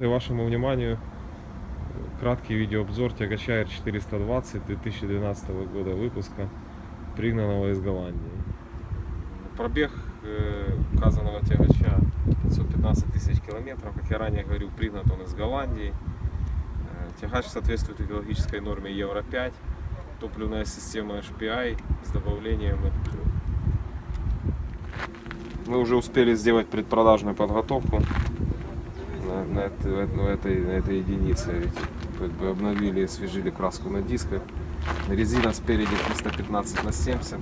Вашему вниманию краткий видеообзор тягача R420 2012 года выпуска, пригнанного из Голландии. Пробег э, указанного тягача 515 тысяч километров. Как я ранее говорил, пригнан он из Голландии. Э, Тягач соответствует экологической норме Евро 5. Топливная система HPI с добавлением AdBlue. Мы уже успели сделать предпродажную подготовку на, на этой, на этой, единице. Ведь как бы обновили и освежили краску на дисках. Резина спереди 315 на 70.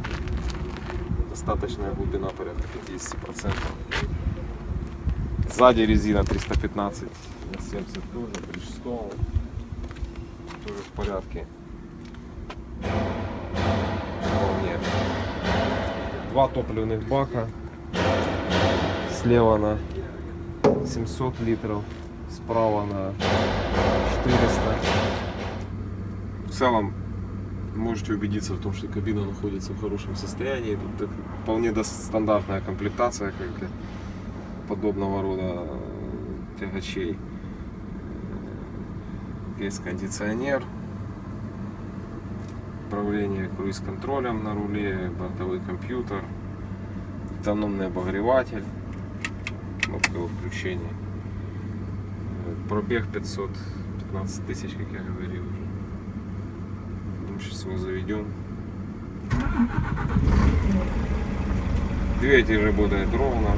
Достаточная глубина порядка 50%. Сзади резина 315 на 70 тоже, Bridgestone. Тоже в порядке. Вполне. Два топливных бака. Слева на 700 литров, справа на 400. В целом, можете убедиться в том, что кабина находится в хорошем состоянии. Тут вполне стандартная комплектация, как для подобного рода э, тягачей. Есть кондиционер, управление круиз-контролем на руле, бортовой компьютер, автономный обогреватель кнопка включения. Э, Пробег 515 тысяч, как я говорил уже. Ну, сейчас его заведем. Двигатель работает ровно.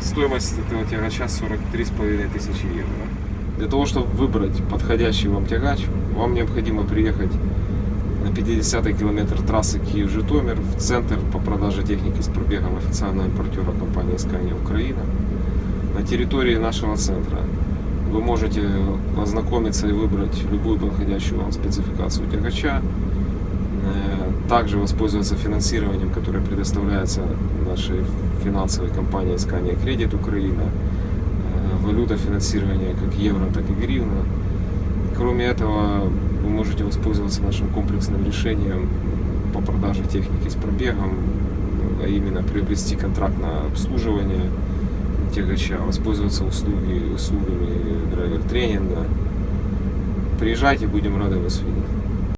Стоимость этого тягача 43,5 тысячи евро. Для того, чтобы выбрать подходящий вам тягач, вам необходимо приехать на 50-й километр трассы Киев-Житомир в центр по продаже техники с пробегом официального импортера компании Scania Украина. На территории нашего центра вы можете ознакомиться и выбрать любую подходящую вам спецификацию тягача. Э, Также воспользоваться финансированием, которое предоставляется нашей финансовой компанией Scania Credit Украина. Э, Валюта финансирования как евро, так и гривна. Кроме этого, вы можете воспользоваться нашим комплексным решением по продаже техники с пробегом, а именно приобрести контракт на обслуживание тягача, воспользоваться услуги, услугами драйвер-тренинга. Приезжайте, будем рады вас видеть.